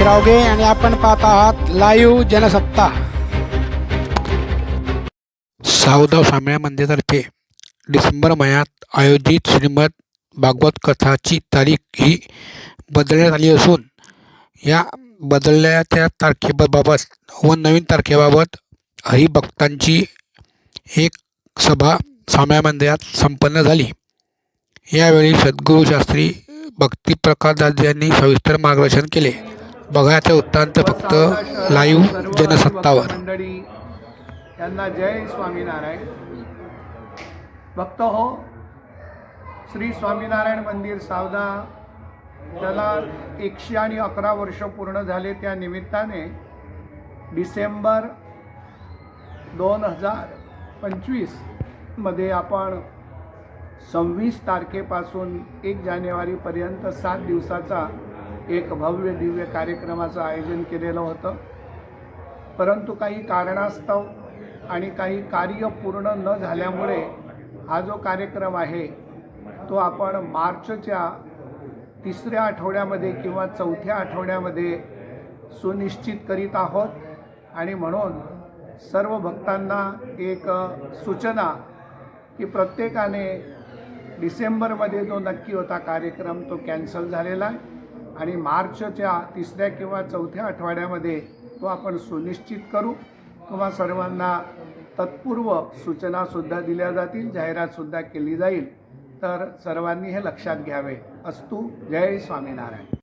रावगे आणि आपण पाहत आहात लाईव्ह जनसत्ता. सावधाव स्वामी मंदिरातर्फे डिसेंबर महिन्यात आयोजित श्रीमद भागवत कथाची तारीख ही बदलण्यात आली असून या बदलल्या त्या तारखेबाबत व नवीन तारखेबाबत हरिभक्तांची एक सभा साम्या मंदिरात संपन्न झाली. यावेळी सद्गुरू शास्त्री भक्ती प्रकाशदास यांनी सविस्तर मार्गदर्शन केले. बघा ते वृत्तांत फक्त लाईव्ह जनसत्तावर. मंडळी यांना जय स्वामीनारायण. भक्त हो श्री स्वामीनारायण मंदिर सावदा त्याला एकशे आणि अकरा वर्ष पूर्ण झाले त्या निमित्ताने डिसेंबर दोन हजार पंचवीसमध्ये आपण सव्वीस तारखेपासून एक जानेवारीपर्यंत सात दिवसाचा एक भव्य दिव्य कार्यक्रमाचं आयोजन केलेलं होतं. परंतु काही कारणास्तव आणि काही कार्य पूर्ण न झाल्यामुळे हा जो कार्यक्रम आहे तो आपण मार्चच्या तिसऱ्या आठवड्यामध्ये किंवा चौथ्या आठवड्यामध्ये सुनिश्चित करीत आहोत. आणि म्हणून सर्व भक्तांना एक सूचना की प्रत्येकाने डिसेंबरमध्ये जो नक्की होता कार्यक्रम तो कॅन्सल झालेला आहे. आणि मार्चच्या तिसऱ्या किंवा चौथ्या आठवड्यामध्ये तो आपण सुनिश्चित करू. किंवा सर्वांना तत्पूर्व सूचनासुद्धा दिल्या जातील जाहिरातसुद्धा केली जाईल. तर सर्वांनी हे लक्षात घ्यावे. अस्तु जय स्वामीनारायण.